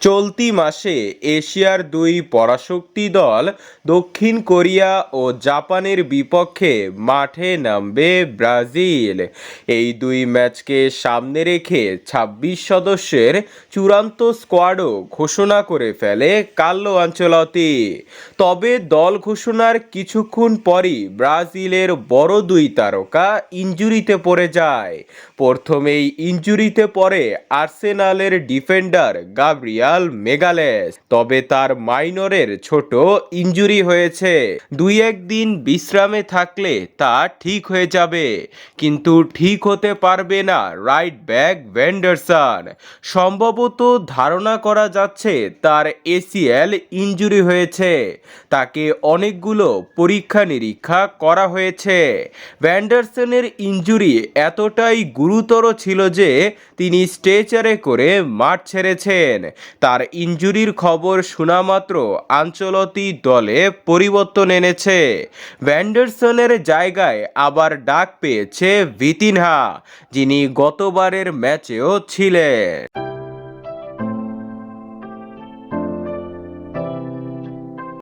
চলতি মাসে এশিয়ার দুই পরাশক্তি দল দক্ষিণ কোরিয়া ও জাপানের বিপক্ষে মাঠে নামবে ব্রাজিল। এই দুই ম্যাচকে সামনে রেখে ছাব্বিশ সদস্যের চূড়ান্ত স্কোয়াডও ঘোষণা করে ফেলে কাল্লো আঞ্চলতি। তবে দল ঘোষণার কিছুক্ষণ পরই ব্রাজিলের বড় দুই তারকা ইনজুরিতে পড়ে যায়। প্রথমেই ইনজুরিতে পড়ে আর্সেনালের ডিফেন্ডার গাব্রিয়াল মেগালেস। তবে তার মাইনরের ছোট ইনজুরি হয়েছে। দুই একদিন বিশ্রামে থাকলে তা ঠিক হয়ে যাবে। কিন্তু ঠিক হতে পারবে না রাইট ব্যাক ভেন্ডারসন সম্ভবত ধারণা করা যাচ্ছে তার এসিএল ইনজুরি হয়েছে। তাকে অনেকগুলো পরীক্ষা নিরীক্ষা করা হয়েছে। ভ্যান্ডারসনের ইনজুরি এতটাই গুরুতর ছিল যে তিনি স্ট্রেচারে করে মাঠ ছেড়েছেন। তার ইঞ্জুরির খবর শোনা মাত্র আঞ্চলতি দলে পরিবর্তন এনেছে। ভ্যান্ডারসনের জায়গায় আবার ডাক পেয়েছে ভিতিনহা, যিনি গতবারের ম্যাচেও ছিলেন।